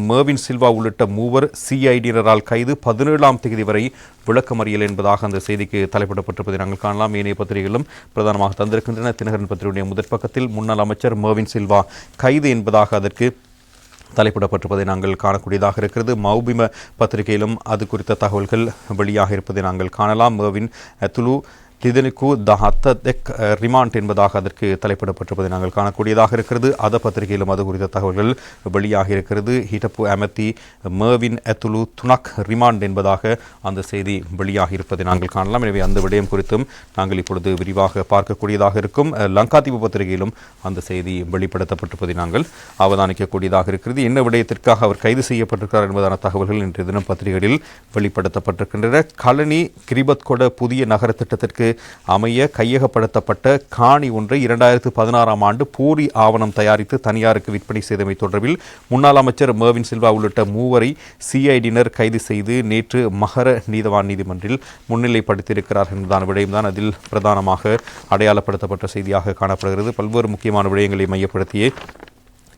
மேவின் சில்வா உள்ளிட்ட மூவர் சிஐடியினரால் கைது பதினேழாம் தேதி வரை விளக்கமறியல் என்பதாக அந்த செய்திக்கு தலைப்பிடப்பட்டிருப்பதை நாங்கள் காணலாம். ஏனைய பத்திரிகைகளும் பிரதானமாக தந்திருக்கின்றன. தினகரன் பத்திரிகையுடைய முதற் பக்கத்தில் முன்னாள் அமைச்சர் மேவின் சில்வா கைது என்பதாக அதற்கு தலைப்பிடப்பட்டிருப்பதை நாங்கள் காணக்கூடியதாக இருக்கிறது. மௌபிம பத்திரிகையிலும் அது குறித்த தகவல்கள் வெளியாக இருப்பதை நாங்கள் காணலாம். மேவின் துலு திதனுக்கு த ஹத்ததெக் ரிமாண்ட் என்பதாக அதற்கு தலைப்பிடப்பட்டிருப்பதை நாங்கள் காணக்கூடியதாக இருக்கிறது. அத பத்திரிகையிலும் அது குறித்த தகவல்கள் வெளியாக இருக்கிறது. ஹிடப்பு அமத்தி மேவின் எத்துலு துனக் ரிமாண்ட் என்பதாக அந்த செய்தி வெளியாக இருப்பதை நாங்கள் காணலாம். எனவே அந்த விடயம் குறித்தும் நாங்கள் இப்பொழுது விரிவாக பார்க்கக்கூடியதாக இருக்கும். லங்காதீப பத்திரிகையிலும் அந்த செய்தி வெளிப்படுத்தப்பட்டிருப்பதை நாங்கள் அவதானிக்கக்கூடியதாக இருக்கிறது. என்ன விடயத்திற்காக அவர் கைது செய்யப்பட்டிருக்கிறார் என்பதான தகவல்கள் இன்றைய தினம் பத்திரிகைகளில் வெளிப்படுத்தப்பட்டிருக்கின்றன. கலனி கிரிபத் கொட புதிய நகர திட்டத்திற்கு அமைய கையகப்படுத்தப்பட்ட காணி ஒன்றை இரண்டாயிரத்து பதினாறாம் ஆண்டு போரி ஆவணம் தயாரித்து தனியாருக்கு விற்பனை செய்தமை தொடர்பில் முன்னாள் அமைச்சர் மேர்வின் சில்வா உள்ளிட்ட மூவரை சிஐடியினர் கைது செய்து நேற்று மகர நீதவான் நீதிமன்றில் முன்னிலைப்படுத்தியிருக்கிறார் என்பதான விடயம்தான் அதில் பிரதானமாக அடையாளப்படுத்தப்பட்ட செய்தியாக காணப்படுகிறது. பல்வேறு முக்கியமான விடயங்களை மையப்படுத்தியே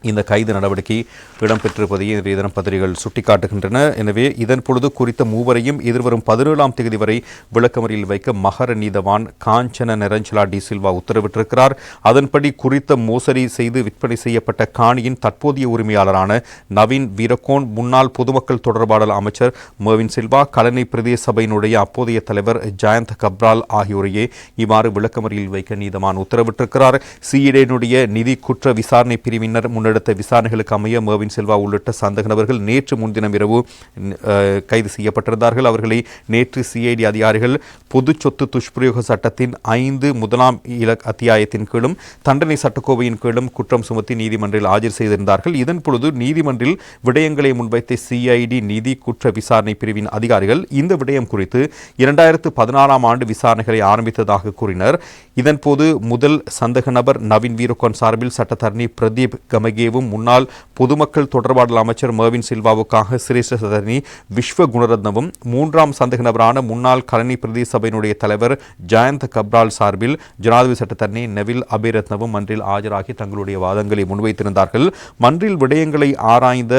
இந்த கைது நடவடிக்கை இடம்பெற்றிருப்பதையே இன்றைய தினம் பத்திரிகைகள் சுட்டிக்காட்டுகின்றன. எனவே இதன் பொழுது குறித்த மூவரையும் எதிர்வரும் பதினேழாம் தேதி வரை விளக்கமறியில் வைக்க மகர நீதவான் காஞ்சன நிரஞ்சலா டி சில்வா உத்தரவிட்டிருக்கிறார். அதன்படி குறித்த மோசடி செய்து விற்பனை செய்யப்பட்ட காணியின் தற்போதைய உரிமையாளரான நவீன் வீரகோன் முன்னாள் பொதுமக்கள் தொடர்பாடல் அமைச்சர் மர்வின் சில்வா கலனை பிரதேச சபையினுடைய அப்போதைய தலைவர் ஜயந்த் கப்ரால் ஆகியோரையே இவ்வாறு விளக்கமறியில் வைக்க நீதவான் உத்தரவிட்டிருக்கிறார். சிஇடேனுடைய நிதி குற்ற விசாரணை பிரிவினர் முன்னெடுத்த விசாரணைகளுக்கு அமைய மேவின் செல்வா உள்ளிட்ட சந்தக நபர்கள் நேற்று முன்தினம் இரவு கைது செய்யப்பட்டிருந்தார்கள். அவர்களை நேற்று சிஐடி அதிகாரிகள் பொது சொத்து துஷ்பிரயோக சட்டத்தின் ஐந்து முதலாம் இல அத்தியாயத்தின் கீழும் தண்டனை சட்டக்கோவையின் கீழும் குற்றம் சுமத்தி நீதிமன்றில் ஆஜர் செய்திருந்தார்கள். இதன் பொழுது நீதிமன்றில் விடயங்களை முன்வைத்த சிஐடி நிதி குற்ற விசாரணை பிரிவின் அதிகாரிகள் இந்த விடயம் குறித்து இரண்டாயிரத்து பதினாறாம் ஆண்டு விசாரணைகளை ஆரம்பித்ததாக கூறினர். இதன்போது முதல் சந்தக நபர் நவீன் வீரகோன் சார்பில் சட்டத்தரணி பிரதீப் கமகி கமகேவும் முன்னாள் பொதுமக்கள் தொடர்பாடல் அமைச்சர் மர்வின் சில்வாவுக்காக சிரேஷ்ட விஸ்வ குணரத்னவும் மூன்றாம் சந்தேக நபரான முன்னாள் கலனி பிரதேச சபையினுடைய தலைவர் ஜயந்த் கப்ரால் சார்பில் ஜனாதிபதி சட்டத்தரணி நெவில் அபிரத்னவும் மன்றில் ஆஜராகி தங்களுடைய வாதங்களை முன்வைத்திருந்தார்கள். மன்றில் விடயங்களை ஆராய்ந்த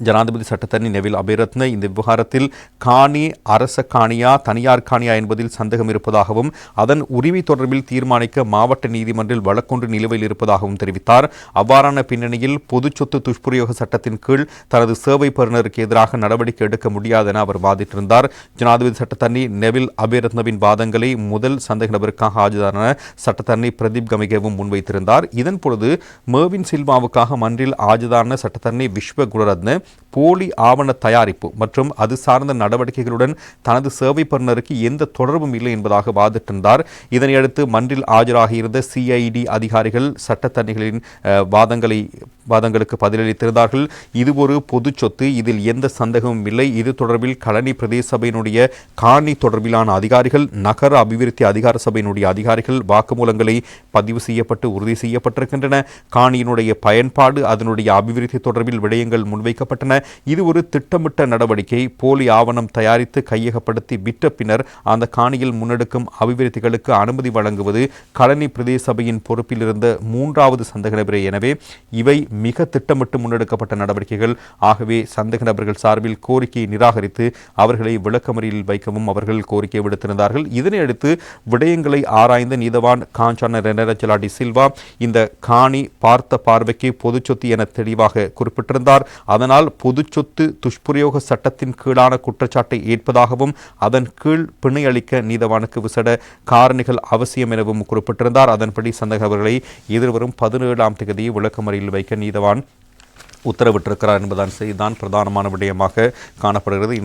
ஜனாதிபதி சட்டத்தரணி நெவில் அபிரத்ன இந்த விவகாரத்தில் காணி அரச காணியா தனியார் காணியா என்பதில் சந்தேகம் இருப்பதாகவும் அதன் உரிமை தொடர்பில் தீர்மானிக்க மாவட்ட நீதிமன்றில் வழக்கொன்று நிலுவையில் இருப்பதாகவும் தெரிவித்தார். அவ்வாறான பின்னணியில் பொது சொத்து துஷ்பிரயோக சட்டத்தின் கீழ் தனது சேவை பெறுநருக்கு எதிராக நடவடிக்கை எடுக்க முடியாது என அவர் வாதிட்டிருந்தார். ஜனாதிபதி சட்டத்தரணி நெவில் அபிரத்னவின் வாதங்களை முதல் சந்தேக நபருக்காக ஆஜரான சட்டத்தரணி பிரதீப் கமிகேவும் முன்வைத்திருந்தார். இதன் பொழுது மேவின் சில்வாவுக்காக மன்றில் ஆஜரான சட்டத்தரணி விஸ்வ குணரத்ன போலி ஆவண தயாரிப்பு மற்றும் அது சார்ந்த நடவடிக்கைகளுடன் தனது சேவை பெறுநருக்கு எந்த தொடர்பும் இல்லை என்பதாக வாதிட்டிருந்தார். இதனையடுத்து மன்றில் ஆஜராகியிருந்த சிஐடி அதிகாரிகள் சட்டத்தரணிகளின் வாதங்களை வாதங்களுக்கு பதிலளித்திருந்தார்கள். இது ஒரு பொது சொத்து இதில் எந்த சந்தேகமும் இல்லை. இது தொடர்பில் களனி பிரதேச சபையினுடைய காணி தொடர்பிலான அதிகாரிகள் நகர அபிவிருத்தி அதிகார சபையினுடைய அதிகாரிகள் வாக்குமூலங்களை பதிவு செய்யப்பட்டு உறுதி செய்யப்பட்டிருக்கின்றன. காணியினுடைய பயன்பாடு அதனுடைய அபிவிருத்தி தொடர்பில் விடயங்கள் செய்யப்பட்டன. இது ஒரு திட்டமிட்ட நடவடிக்கை. போலி ஆவணம் தயாரித்து கையகப்படுத்தி விட்ட பின்னர் அந்த காணியில் முன்னெடுக்கும் அபிவிருத்திகளுக்கு அனுமதி வழங்குவது கழனி பிரதேச சபையின் பொறுப்பில் இருந்த மூன்றாவது சந்தக நபரே. எனவே இவை மிக திட்டமிட்டு முன்னெடுக்கப்பட்ட நடவடிக்கைகள். ஆகவே சந்தக நபர்கள் சார்பில் கோரிக்கையை நிராகரித்து அவர்களை விளக்கமறியில் வைக்கவும் அவர்கள் கோரிக்கை விடுத்திருந்தார்கள். இதனையடுத்து விடயங்களை ஆராய்ந்த நீதவான் காஞ்சான ரெனரஜலாடி சில்வா இந்த காணி பார்த்த பார்வைக்கு பொது சொத்து என தெளிவாக குறிப்பிட்டிருந்தார். அதனால் பொது சொத்து துஷ்பிரயோக சட்டத்தின் கீழான குற்றச்சாட்டை ஏற்பதாகவும் அதன் கீழ் பிணை அளிக்க நீதவானுக்கு விசட காரணிகள் அவசியம் எனவும் குறிப்பிட்டிருந்தார். அதன்படி சந்தேகவர்களை எதிர்வரும் பதினேழாம் தேதி விளக்கமறையில் வைக்க நீதவான் உத்தரவிட்டிருக்கிறார் என்பதான் செய்திதான் பிரதானமான விடயமாக காணப்படுகிறது. இன்று